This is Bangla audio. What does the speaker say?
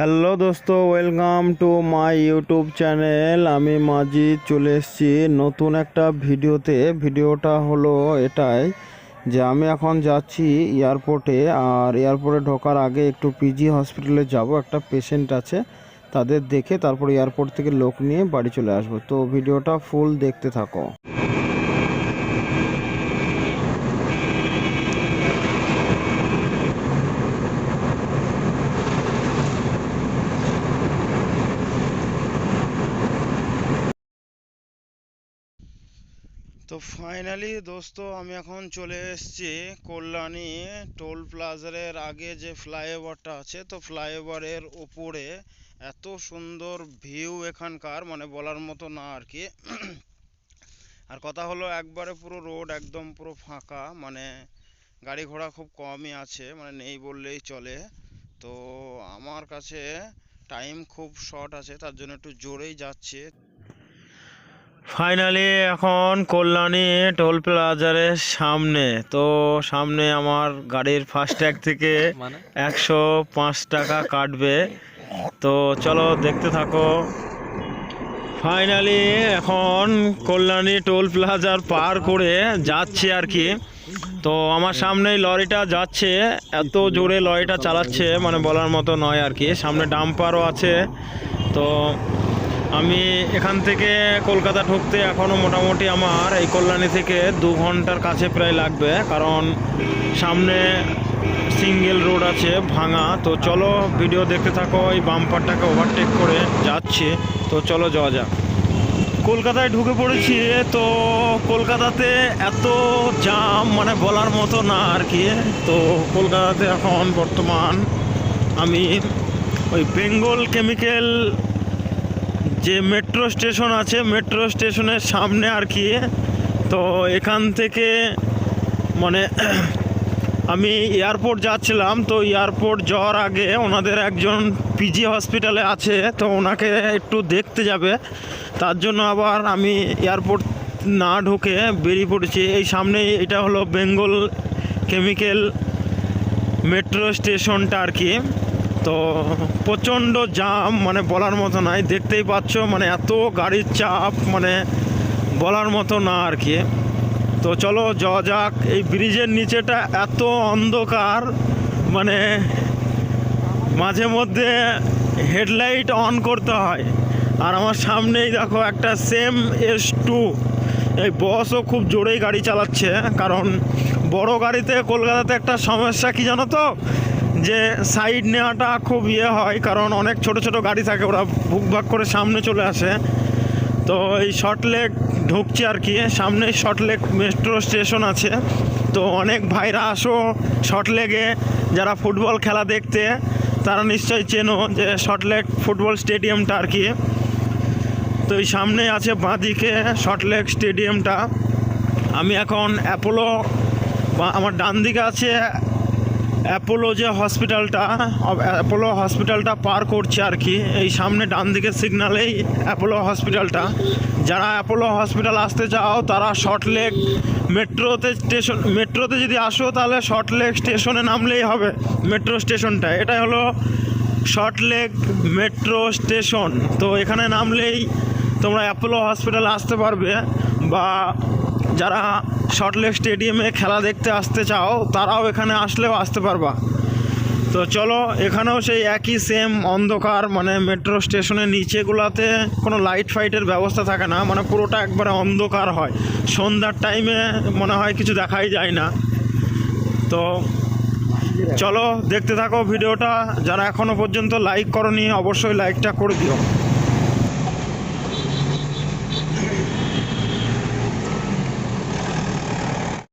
হ্যালো দোস্ত, welcome to my YouTube channel. আমি মাঝি চলে এসেছি নতুন একটা ভিডিওতে। ভিডিওটা হলো এটাই যে আমি এখন যাচ্ছি এয়ারপোর্টে, আর এয়ারপোর্টে ঢোকার আগে একটু পিজি হসপিটালে যাব। একটা পেশেন্ট আছে, তাদের দেখে তারপর এয়ারপোর্ট থেকে লোক নিয়ে বাড়ি চলে আসব। তো ভিডিওটা ফুল দেখতে থাকো। তো ফাইনালি দোস্ত আমি এখন চলে এসেছি কল্যাণী টোল প্লাজারের আগে যে ফ্লাইওভারটা আছে, তো ফ্লাইওভারের ওপরে এত সুন্দর ভিউ এখানকার মানে বলার মতো না আর কি। আর কথা হলো একবারে পুরো রোড একদম পুরো ফাঁকা মানে গাড়ি ঘোড়া খুব কমই আছে মানে নেই বললেই চলে। তো আমার কাছে টাইম খুব শর্ট আছে, তার জন্য একটু জোরেই যাচ্ছে। ফাইনালি এখন কল্যাণী টোল প্লাজারের সামনে। তো সামনে আমার গাড়ির ফাস্ট্যাগ থেকে মানে? একশো পাঁচ টাকা কাটবে। তো চলো দেখতে থাকো। ফাইনালি এখন কল্যাণী টোল প্লাজার পার করে যাচ্ছে আর কি। তো আমার সামনে এই লরিটা যাচ্ছে। এত জোরে লরিটা চালাচ্ছে মানে বলার মতো নয় আর কি। সামনে ডাম্পারও আছে। তো আমি এখান থেকে কলকাতা ঢুকতে এখনও মোটামুটি আমার এই কল্যাণী থেকে দু ঘণ্টার কাছে প্রায় লাগবে, কারণ সামনে সিঙ্গেল রোড আছে ভাঙা। তো চলো ভিডিও দেখতে থাকো, এই বাম্পারটাকে ওভারটেক করে যাচ্ছে। তো চলো যাওয়া যাক। কলকাতায় ঢুকে পড়েছি, তো কলকাতাতে এত জাম মানে বলার মতো না আর কি। তো কলকাতাতে এখন বর্তমান আমি ওই বেঙ্গল কেমিক্যাল যে মেট্রো স্টেশন আছে মেট্রো স্টেশনের সামনে আর কি। তো এখান থেকে মানে আমি এয়ারপোর্ট যাচ্ছিলাম, তো এয়ারপোর্ট যাওয়ার আগে ওনাদের একজন পিজি হসপিটালে আছে, তো ওনাকে একটু দেখতে যাবে। তার জন্য আবার আমি এয়ারপোর্ট না ঢুকে বেরিয়ে পড়েছি। এই সামনেই এটা হলো বেঙ্গল কেমিক্যাল মেট্রো স্টেশনটা আর কি। তো প্রচণ্ড জাম মানে বলার মতো নাই। দেখতেই পাচ্ছ মানে এত গাড়ির চাপ মানে বলার মতো না আর কি। তো চলো, যাওয়া যাক। এই ব্রিজের নিচেটা এত অন্ধকার মানে মাঝে মধ্যে হেডলাইট অন করতে হয়। আর আমার সামনেই দেখো একটা সেম এস টু এই বসও খুব জোরেই গাড়ি চালাচ্ছে, কারণ বড় গাড়িতে কলকাতাতে একটা সমস্যা কি জানো তো? যে সাইড নেওয়াটা খুব ইয়ে হয়, কারণ অনেক ছোট ছোট গাড়ি থাকে, ওরা বুক ভাগ করে সামনে চলে আসে। তো এই শর্ট লেক ঢুকছি আর কি, সামনে শর্ট লেক মেট্রো স্টেশন আছে। তো অনেক ভাইরা আসো শর্ট লেগে যারা ফুটবল খেলা দেখতে, তারা নিশ্চয়ই চেনো যে শর্ট লেক ফুটবল স্টেডিয়ামটা আর কি। তো এই সামনে আছে বাঁদিকে শর্ট লেক স্টেডিয়ামটা আমি এখন অ্যাপোলো আমার ডান দিকে আছে অ্যাপোলো যে হসপিটালটা অ্যাপোলো হসপিটালটা পার করছে আর কি, এই সামনে ডান দিকের সিগনালেই অ্যাপোলো হসপিটালটা যারা অ্যাপোলো হসপিটাল আসতে চাও, তারা শর্ট লেক মেট্রোতে স্টেশন মেট্রোতে যদি আসো, তাহলে শর্ট লেক স্টেশনে নামলেই হবে, মেট্রো স্টেশনটা এটাই হলো শর্ট লেক মেট্রো স্টেশন তো এখানে নামলেই তোমরা অ্যাপোলো হসপিটাল আসতে পারবে, বা যারা শর্টলেক স্টেডিয়ামে খেলা দেখতে আসতে চাও, তারাও এখানে আসলেও আসতে পারবা। তো চলো, এখানেও সেই একই সেম অন্ধকার মানে মেট্রো স্টেশনের নিচেগুলাতে কোনো লাইট ফাইটের ব্যবস্থা থাকে না মানে পুরোটা একবারে অন্ধকার হয়। সন্ধ্যার টাইমে মনে হয় কিছু দেখাই যায় না। তো চলো, দেখতে থাকো ভিডিওটা। যারা এখনও পর্যন্ত লাইক করনি, অবশ্যই লাইকটা করে দিও।